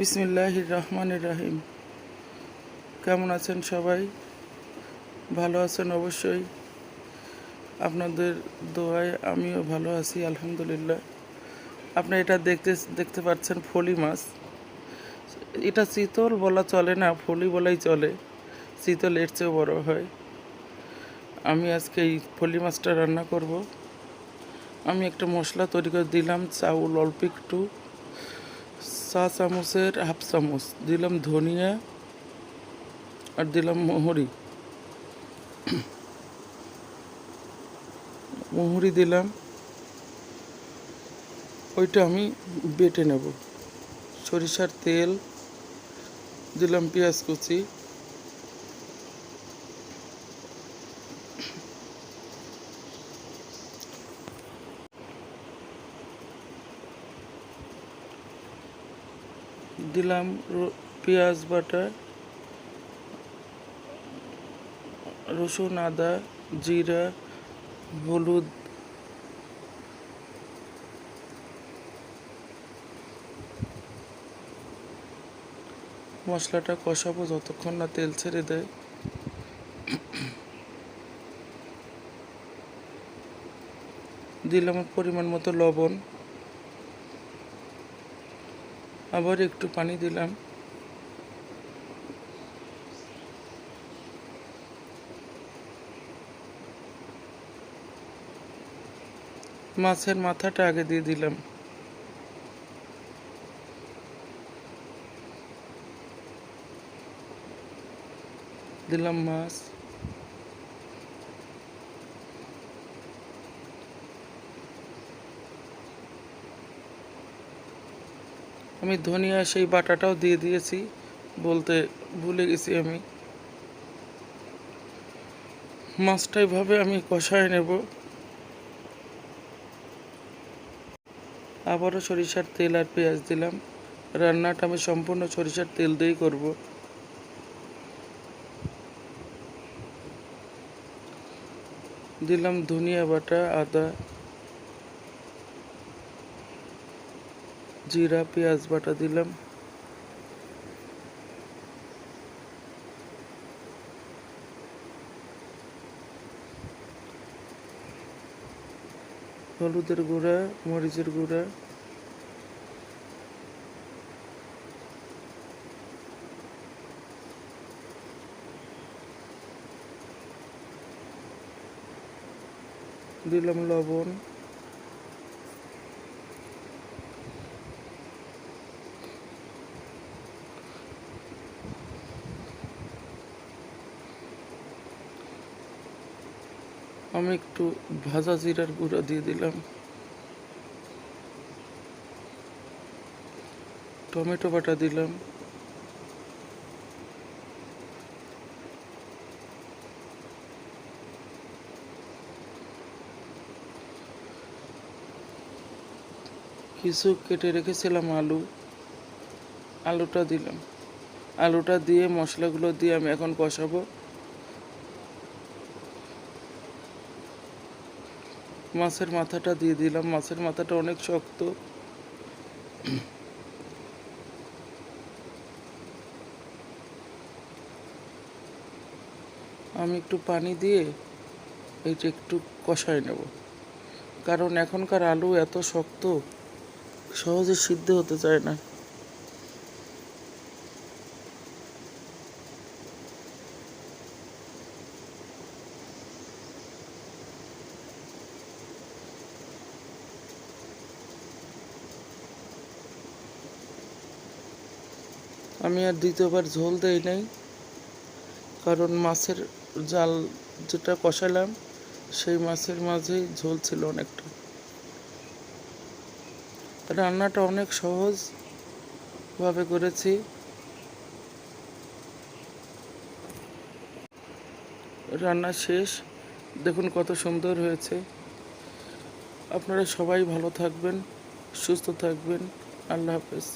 বিসমিল্লাহ রহমান রাহিম কেমন আছেন সবাই? ভালো আছেন অবশ্যই। আপনাদের দোয়ায় আমিও ভালো আছি, আলহামদুলিল্লাহ। আপনি এটা দেখতে দেখতে পাচ্ছেন ফলি মাছ। এটা চিতল বলা চলে না, ফলি বলাই চলে। চিতল এর চেয়েও বড় হয়। আমি আজকে এই ফলি মাছটা রান্না করব। আমি একটা মশলা তৈরি করে দিলাম, চাউল অল্প একটু। চা চামচের হাফ চামচ, দিলাম ধনিয়া আর দিলাম মহুরি। মহুরি দিলাম, ওইটা আমি বেটে নেব। সরিষার তেল, দিলাম পেঁয়াজ কুচি। দিলাম পেঁয়াজ বাটা, রসুন, আদা, জিরা, হলুদ, মশলাটা কষাবো যতক্ষণ না তেল ছেড়ে দেয়। দিলাম পরিমাণ মতো লবণ। আবার একটু পানি দিলাম। মাছের মাথাটা আগে দিয়ে দিলাম। দিলাম মাছ। আমি ধনিয়া সেই বাটাটাও দিয়ে দিয়েছি, বলতে ভুলে গেছি আমি। মাছটা এভাবে আমি কষায় নেব। আবারও সরিষার তেল আর পেঁয়াজ দিলাম। রান্নাটা আমি সম্পূর্ণ সরিষার তেল দিয়েই করব। দিলাম ধনিয়া বাটা, আদা জিরা পেঁয়াজ বাটা দিলাম। হলুদের গুঁড়া মরিচের গুঁড়া। দিলাম লবণ। আমি একটু ভাজা জিরার গুঁড়া দিয়ে দিলাম। টমেটো বাটা দিলাম। কিছু কেটে রেখেছিলাম আলু। আলুটা দিলাম। আলুটা দিয়ে মশলাগুলো দিয়ে আমি এখন কষাবো। মাছের মাথাটা দিয়ে দিলাম। মাছের মাথাটা অনেক শক্ত। আমি একটু পানি দিয়ে এইটা একটু কষায় নেব। কারণ এখনকার আলু এত শক্ত, সহজে সিদ্ধ হতে চায় না। আমি আর দ্বিতীয়বার ঝোল দেই নাই, কারণ মাছের জাল যেটা কষালাম, সেই মাছের মাঝেই ঝোল ছিল অনেকটা। রান্নাটা অনেক সহজভাবে করেছি। রান্না শেষ, দেখুন কত সুন্দর হয়েছে। আপনারা সবাই ভালো থাকবেন, সুস্থ থাকবেন, আল্লাহ হাফেজ।